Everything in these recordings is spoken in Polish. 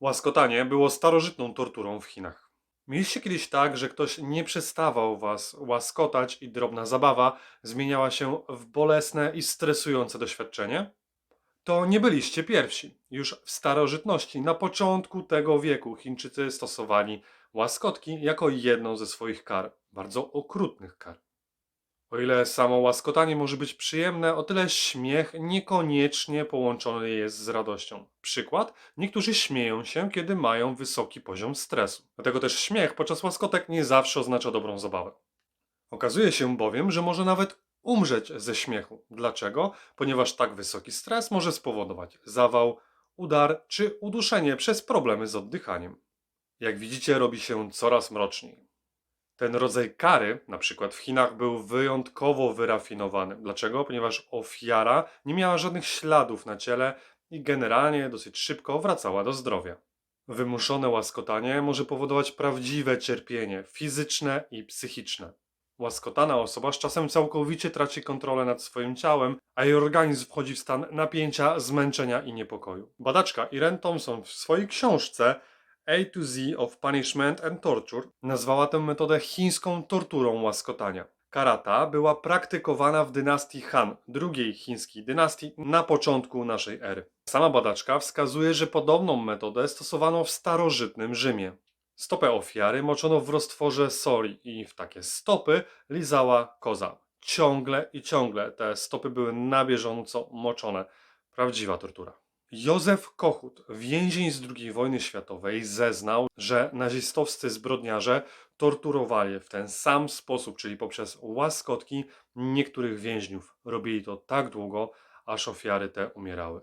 Łaskotanie było starożytną torturą w Chinach. Mieliście kiedyś tak, że ktoś nie przestawał was łaskotać i drobna zabawa zmieniała się w bolesne i stresujące doświadczenie? To nie byliście pierwsi. Już w starożytności, na początku tego wieku, Chińczycy stosowali łaskotki jako jedną ze swoich kar, bardzo okrutnych kar. O ile samo łaskotanie może być przyjemne, o tyle śmiech niekoniecznie połączony jest z radością. Przykład: niektórzy śmieją się, kiedy mają wysoki poziom stresu. Dlatego też śmiech podczas łaskotek nie zawsze oznacza dobrą zabawę. Okazuje się bowiem, że może nawet umrzeć ze śmiechu. Dlaczego? Ponieważ tak wysoki stres może spowodować zawał, udar czy uduszenie przez problemy z oddychaniem. Jak widzicie, robi się coraz mroczniej. Ten rodzaj kary, na przykład w Chinach, był wyjątkowo wyrafinowany. Dlaczego? Ponieważ ofiara nie miała żadnych śladów na ciele i generalnie dosyć szybko wracała do zdrowia. Wymuszone łaskotanie może powodować prawdziwe cierpienie fizyczne i psychiczne. Łaskotana osoba z czasem całkowicie traci kontrolę nad swoim ciałem, a jej organizm wchodzi w stan napięcia, zmęczenia i niepokoju. Badaczka Irene Thompson w swojej książce A to Z of Punishment and Torture nazwała tę metodę chińską torturą łaskotania. Karata była praktykowana w dynastii Han, drugiej chińskiej dynastii, na początku naszej ery. Sama badaczka wskazuje, że podobną metodę stosowano w starożytnym Rzymie. Stopę ofiary moczono w roztworze soli i w takie stopy lizała koza. Ciągle i ciągle te stopy były na bieżąco moczone. Prawdziwa tortura. Józef Kochut, więzień z II wojny światowej, zeznał, że nazistowscy zbrodniarze torturowali w ten sam sposób, czyli poprzez łaskotki niektórych więźniów. Robili to tak długo, aż ofiary te umierały.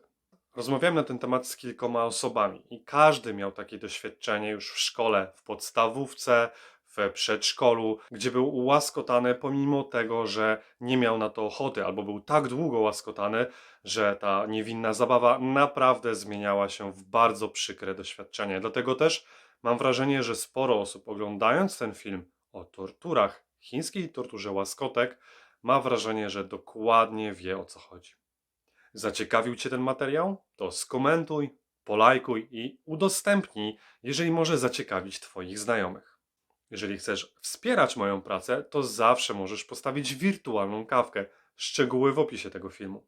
Rozmawiałem na ten temat z kilkoma osobami i każdy miał takie doświadczenie już w szkole, w podstawówce, w przedszkolu, gdzie był łaskotany pomimo tego, że nie miał na to ochoty, albo był tak długo łaskotany, że ta niewinna zabawa naprawdę zmieniała się w bardzo przykre doświadczenie. Dlatego też mam wrażenie, że sporo osób oglądając ten film o torturach, chińskiej torturze łaskotek, ma wrażenie, że dokładnie wie o co chodzi. Zaciekawił Cię ten materiał? To skomentuj, polajkuj i udostępnij, jeżeli może zaciekawić Twoich znajomych. Jeżeli chcesz wspierać moją pracę, to zawsze możesz postawić wirtualną kawkę. Szczegóły w opisie tego filmu.